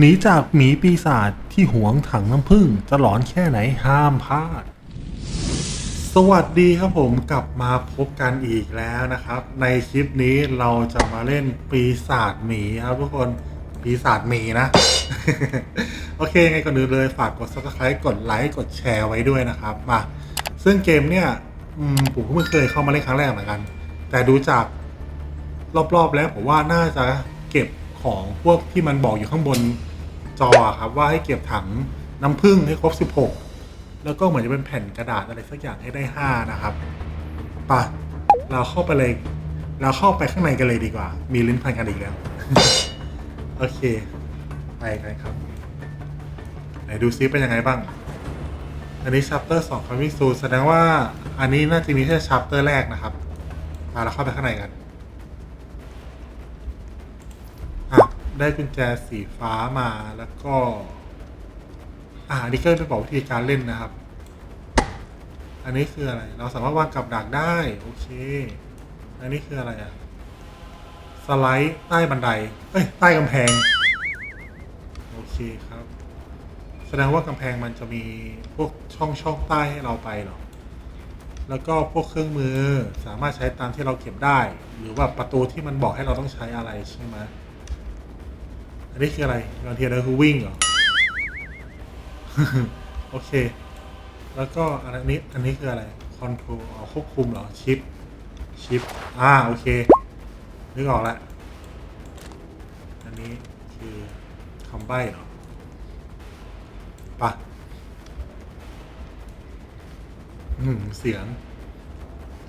หนีจากหมีปีศาจที่หวงถังน้ำผึ้งจะหลอนแค่ไหนห้ามพลาด สวัสดีครับผมกลับมาพบกันอีกแล้วนะครับ ในคลิปนี้เราจะมาเล่นปีศาจหมีครับทุกคนปีศาจหมีนะ โอเคไงก่อนอื่นเลยฝากกด subscribe กดไลค์กดแชร์ไว้ด้วยนะครับมาซึ่งเกมเนี่ยผมก็ไม่เคยเข้ามาเล่นครั้งแรกเหมือนกัน แต่ดูจากรอบๆแล้วผมว่าน่าจะเก็บของพวกที่มันบอกอยู่ข้างบน จอครับว่าให้เก็บถังน้ำผึ้งให้ครบ 16 แล้วก็เหมือนจะเป็นแผ่นกระดาษอะไรสักอย่างให้ได้ 5 นะครับปะเราเข้าไปเลย เราเข้าไปข้างในกันเลยดีกว่า มีลิ้นพันกันอีกแล้ว โอเค ไปกันครับ ไหนดูซิเป็นยังไงบ้าง อันนี้ชัปเตอร์สองคอมมิ่งซูแสดงว่าอันนี้น่าจะมีแค่ชัปเตอร์แรกนะครับมาเราเข้าไปข้างในกัน ได้กุญแจสีฟ้ามาแล้วก็ อ่านนี้ก็เป็นบอกวิธีการเล่นนะครับ อันนี้คืออะไร เราสามารถวางกับดักได้ โอเค อันนี้คืออะไรอะสไลด์ใต้บันได เอ้ย ใต้กำแพง โอเคครับ แสดงว่ากำแพงมันจะมีพวกช่องช่องใต้ให้เราไปหรอ แล้วก็พวกเครื่องมือสามารถใช้ตามที่เราเก็บได้ หรือว่าประตูที่มันบอกให้เราต้องใช้อะไรใช่ไหม อันนี้คืออะไรบางทีเราคือวิ่งเหรอ โอเค แล้วก็อันนี้อันนี้คืออะไรคอนโทรลควบคุมเหรอชิปชิปอ่าโอเคนึกออกล้วอันนี้คือคำใบ้เหรอปะอืมเสียง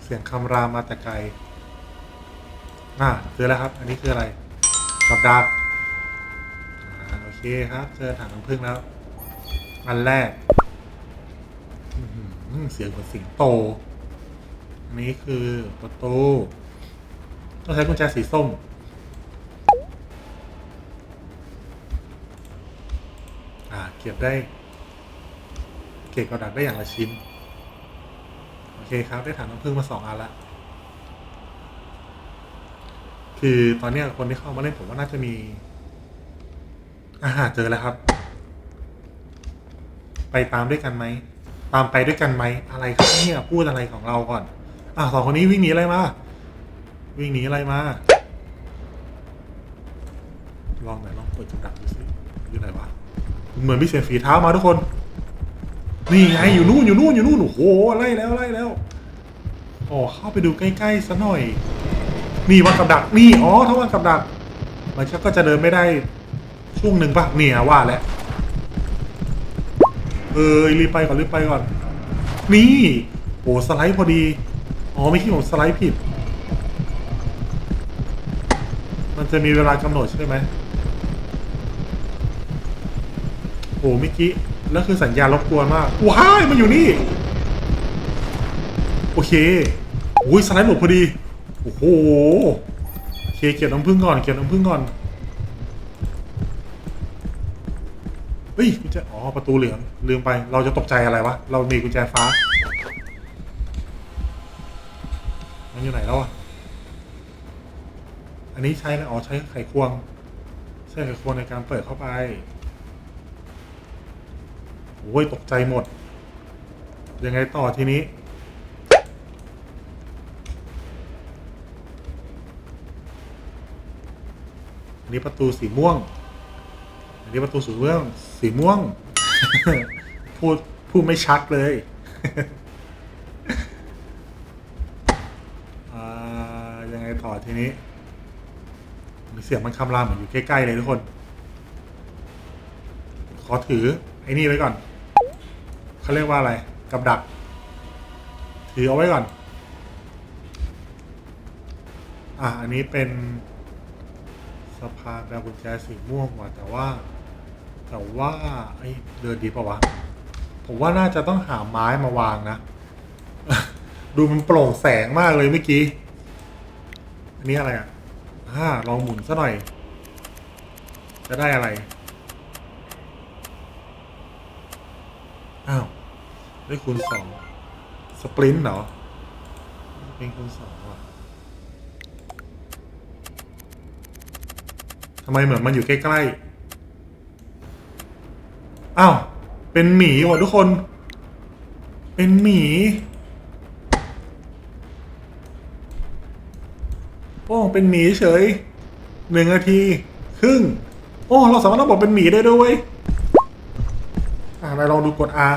เสียงคำรามมาแต่ไกล อ่าเจอแล้วครับ อันนี้คืออะไร กับดักอ่าโอ เคครับ เจอถังน้ำผึ้งแล้ว อันแรกเสียงเหมือนสิงโต อันนี้คือประตูต้องใช้กุญแจสีส้ม อ่า เก็บได้ เก็บกระดาษได้อย่างละชิ้น โอเคครับ ได้ถังน้ำผึ้งมาสองอันละคือตอนนี้คนที่เข้ามาเล่นผมว่าน่าจะมี อาหารเจอแล้วครับ ไปตามด้วยกันไหม ตามไปด้วยกันไหม อะไรครับเนี่ยพูดอะไรของเราก่อน อะสองคนนี้วิ่งหนีอะไรมา วิ่งหนีอะไรมา ลองหน่อยลองเปิดจุดดักดูสิอยู่ไหนวะ เหมือนมีเสียงฝีเท้ามาทุกคน นี่ไงอยู่นู่นอยู่นู่นอยู่นู่นโอ้โหไล่แล้วไล่แล้วอ๋อเข้าไปดูใกล้ๆซะหน่อย นี่วางกับดักนี่ อ๋อถ้าวางกับดัก มันก็จะเดินไม่ได้ ช่วงหนึ่งปะเนี่ยว่าแล้วเออรีบไปก่อนรีบไปก่อน นี่โอ้สไลด์พอดี อ๋อไม่คิดผมสไลด์ผิด มันจะมีเวลากำหนดใช่ไหมโอ้เมื่อกี้แล้วคือสัญญาณรบกวนมากว้ายมันอยู่นี่ โอเคโอ้ยสไลด์หลบพอดี โอ้โหโอเคเก็บน้ำผึ้งก่อนเก็บน้ำผึ้งก่อน เฮ้ยกุญแจอ๋อประตูเหลืองลืมไป เราจะตกใจอะไรวะ เรามีกุญแจฟ้า มันอยู่ไหนแล้วอะ อันนี้ใช้แล้วอ๋อใช้ไขควง ใช้ไขควงในการเปิดเข้าไปโอ้ยตกใจหมด ยังไงต่อทีนี้นนี้ประตูสีม่วง อันนี้ประตูสีม่วงสีม่วง พูดพูดไม่ชัดเลยยังไงต่อทีนี้ มีเสียงมันคำรามเหมือนอยู่ใกล้ ๆ เลยทุกคน ขอถือ ไอ้นี่ไว้ก่อน เขาเรียกว่าอะไร กับดัก ถือเอาไว้ก่อน อ่าอันนี้เป็นสะพานแบบกุญแจสีม่วงว่ะแต่ว่า แต่ว่าไอ้เดินดีปะวะ ผมว่าน่าจะต้องหาไม้มาวางนะ ดูมันโปร่งแสงมากเลยเมื่อกี้ อันนี้อะไรอะอ่าลองหมุนซะหน่อย จะได้อะไร อ้าว ได้คูณสอง สปรินต์เหรอ เป็นคูณสองว่ะทำไมเหมือนมันอยู่ใกล้ อ้าว เป็นหมีว่ะทุกคน เป็นหมี โอ้ เป็นหมีเฉย หนึ่งนาที ครึ่ง โอ้ เราสามารถระบบเป็นหมีได้ด้วย อ่าเราลองดูกด R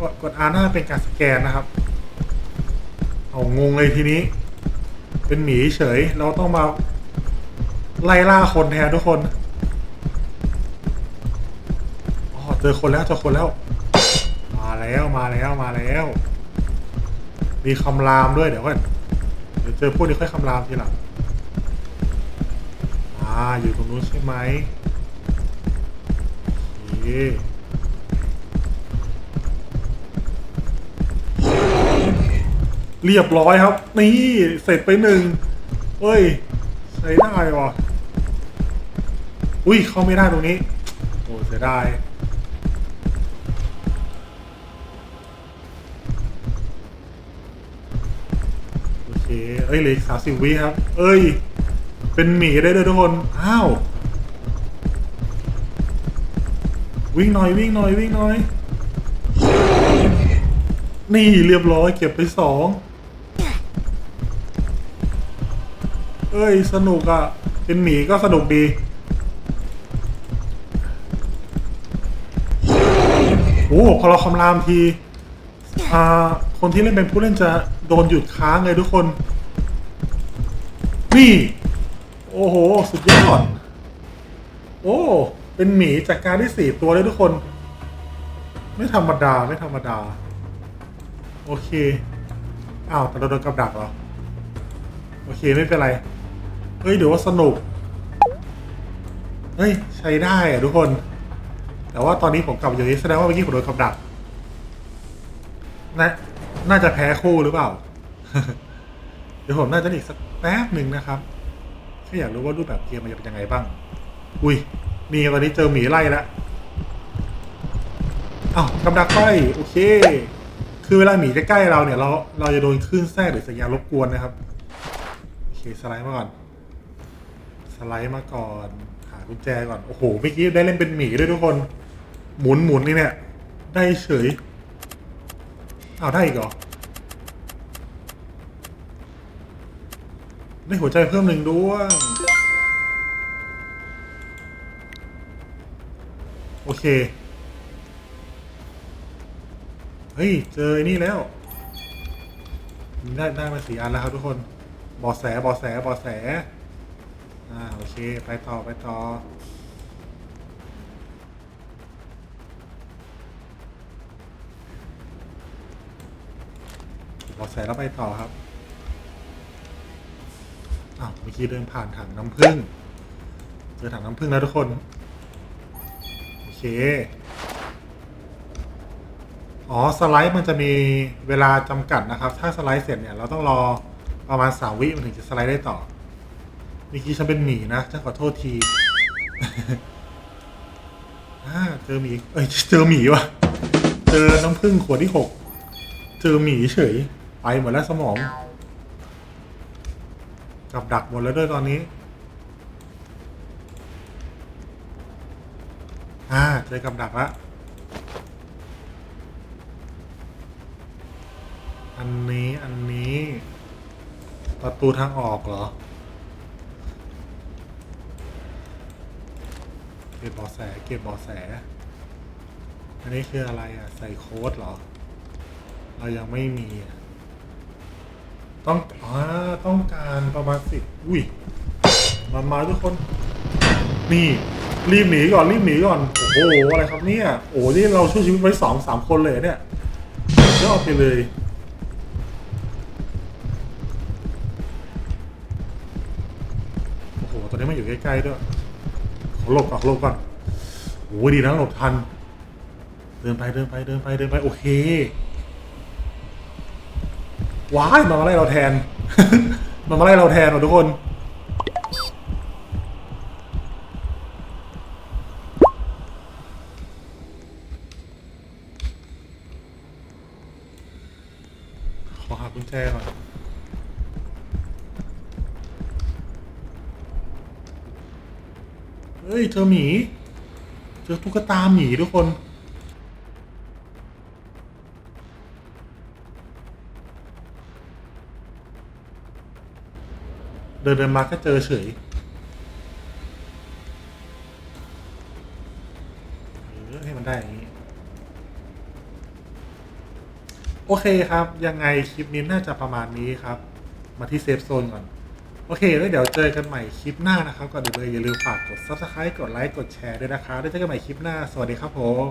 กดกด R น่าจะเป็นการสแกนนะครับ เอางงเลยทีนี้ เป็นหมีเฉย เราต้องมาไล่ล่าคนแทนทุกคน อ๋อ เจอคนแล้วเจอคนแล้ว มาแล้วมาแล้วมาแล้ว มีคำรามด้วยเดี๋ยวก่อนเดี๋ยวเจอพวกนี้ค่อยคำรามทีหลังอ่าอยู่ตรงนู้นใช่ไหมโอเคเรียบร้อยครับ นี่เสร็จไปหนึ่งเฮ้ย ใช้ได้วะอุ้ยเข้าไม่ได้ตรงนี้ โอ้เสียดาย เคเอ้ยเหลือสามสิบวิครับ เอ้ย เป็นหมีได้ด้วยทุกคน อ้าว วิ่งหน่อยวิ่งหน่อยวิ่งหน่อย นี่เรียบร้อยเก็บไปสองเอ้ย สนุกอะ่ะ เป็นหมีก็สนุกดี โอ้พอเราคำรามที อ่าคนที่เล่นเป็นผู้เล่นจะโดนหยุดค้างเลยทุกคน นี่ โอ้โห สุดยอด โอ้ เป็นหมีจากการที่สี่ตัวเลยทุกคน ไม่ธรรมดาไม่ธรรมดา โอเค อ้าว แต่เราโดนกับดักเหรอ โอเคไม่เป็นไร เฮ้ยเดี๋ยวว่าสนุก เฮ้ย ใช้ได้อะทุกคน แต่ว่าตอนนี้ผมกลับอยู่นี้แสดงว่าเมื่อกี้ผมโดนกับดัก นะน่าจะแพ้คู่หรือเปล่า เดี๋ยวผมน่าจะอีกสักแป๊บหนึ่งนะครับแค่อยากรู้ว่ารูปแบบเกมมันจะเป็นยังไงบ้าง อุ้ยนี่ตอนนี้เจอหมีไล่แล้วอ้าวกำดักไฟโอเค คือเวลาหมีใกล้ๆเราเนี่ยเราเราจะโดนคลื่นแทรกหรือสัญญาณรบกวนนะครับโอเคสไลด์มาก่อน สไลด์มาก่อนหากุญแจก่อนโอ้โหเมื่อกี้ได้เล่นเป็นหมีด้วยทุกคน หมุนหมุนนี่เนี่ย ได้เฉย อ้าวได้อีกเหรอ ได้หัวใจเพิ่มหนึ่งด้วยโอเค เฮ้ย เจอไอ้นี่แล้ว ได้ได้มาสี่อันแล้วครับทุกคน บอแสบอแสบอแส อ่า โอเค ไปต่อไปต่อ บอแสแล้วไปต่อครับอ้าวเมื่อกี้เดินผ่านถังน้ำผึ้งเจอถังน้ำผึ้งแล้วทุกคน โอเค อ๋อ สไลด์มันจะมีเวลาจำกัดนะครับ ถ้าสไลด์เสร็จเนี่ย เราต้องรอประมาณสามวิมันถึงจะสไลด์ได้ต่อเมื่อกี้ฉันเป็นหมีนะฉันขอโทษทีเจอหมี เอ้ย เจอหมีวะเจอน้ำผึ้งขวดที่หก เจอหมีเฉย ไปหมดแล้วสมอง กับดักหมดแล้วด้วยตอนนี้ อ่าเจอกับดักละอันนี้อันนี้ ประตูทางออกเหรอเก็บเบอแสเก็บเบอแส อันนี้คืออะไรอะ ใส่โค้ดเหรอ เรายังไม่มีอะ ต้องอ่าต้องการประมาณสิบอุ้ยมามาทุกคน นี่ รีบหนีก่อนรีบหนีก่อน โอ้โหอะไรครับเนี่ย โอ้นี่เราช่วยชีวิตไว้สองสามคนเลยเนี่ยยอดไปเลยโอ้โหตอนนี้มันอยู่ใกล้ๆด้วยขอหลบก่อนหลบก่อนโอ้ดีนะหลบทัน เดินไปเดินไปเดินไปเดินไปโอเค ว้ายมันมาไล่เราแทน มันมาไล่เราแทนว่ะทุกคน ขอหากุญแจก่อนเฮ้ย เธอหมี เจอตุ๊กตาหมีทุกคน ดินเดินมาก็เจอเฉยเออให้มันได้อย่างนี้ โอเคครับ ยังไงคลิปนี้น่าจะประมาณนี้ครับ มาที่เซฟโซนก่อน โอเค แล้วเดี๋ยวเจอกันใหม่คลิปหน้านะครับก่อนอื่นเลยอย่าลืมฝากกด subscribe กดไลค์กดแชร์ด้วยนะครับแล้วเจอกันใหม่คลิปหน้า สวัสดีครับผม